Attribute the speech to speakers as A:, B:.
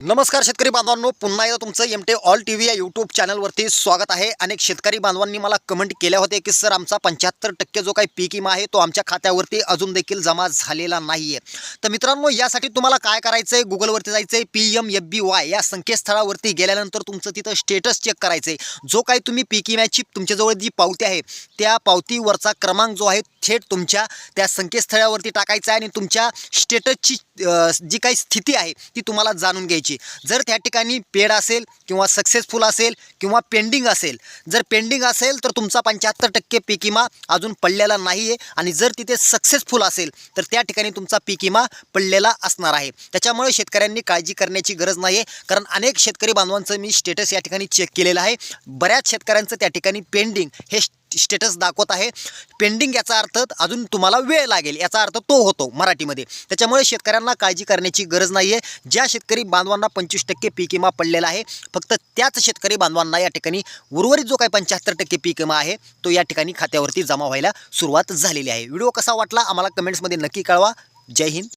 A: नमस्कार शेतकरी बांधवांनो पुन्हा एकदा तुमचं M T all T V या यूट्यूब चॅनलवरती स्वागत आहे. अनेक शेतकरी बांधवांनी मला कमेंट केल्या होत्या की सर आमचा पंच्याहत्तर टक्के जो काही पीक विमा आहे तो आमच्या खात्यावरती अजून देखील जमा झालेला नाही आहे तर मित्रांनो यासाठी तुम्हाला काय करायचं आहे गुगलवरती जायचं आहे P M F B Y या संकेतस्थळावरती गेल्यानंतर तुमचं तिथं स्टेटस चेक करायचं आहे जो काही तुम्ही पीक विम्याची तुमच्याजवळ जी पावती आहे त्या पावतीवरचा क्रमांक जो आहे थेट तुमच्या त्या संकेतस्थळावरती टाकायचं आहे आणि तुमच्या स्टेटसची जी काही स्थिती आहे ती तुम्हाला जाणून घ्यायची. जर त्या ठिकाणी पेड असेल किंवा सक्सेसफुल असेल किंवा पेंडिंग असेल जर पेंडिंग असेल तर तुमचा पंच्याहत्तर टक्के पीक विमा अजून पडलेला नाही आहे आणि जर तिथे सक्सेसफुल असेल तर त्या ठिकाणी तुमचा पीक विमा पडलेला असणार आहे. त्याच्यामुळे शेतकऱ्यांनी काळजी करण्याची गरज नाही आहे कारण अनेक शेतकरी बांधवांचं मी स्टेटस या ठिकाणी चेक केलेलं आहे. बऱ्याच शेतकऱ्यांचं त्या ठिकाणी पेंडिंग हे स्टेटस दाखवत आहे. पेंडिंग याचा अर्थ अजून तुम्हाला वेळ लागेल. याचा अर्थ तो होतो मराठीमध्ये. त्याच्यामुळे शेतकऱ्यांना काळजी करण्याची गरज नाही आहे ज्या शेतकरी बांधवांना पंचवीस टक्के पीक विमा पडलेला आहे फक्त त्याच शेतकरी बांधवांना या ठिकाणी उर्वरित जो काही पंच्याहत्तर टक्के पीक विमा आहे तो या ठिकाणी खात्यावरती जमा व्हायला सुरुवात झालेली आहे. व्हिडिओ कसा वाटला आम्हाला कमेंट्समध्ये नक्की कळवा. जय हिंद.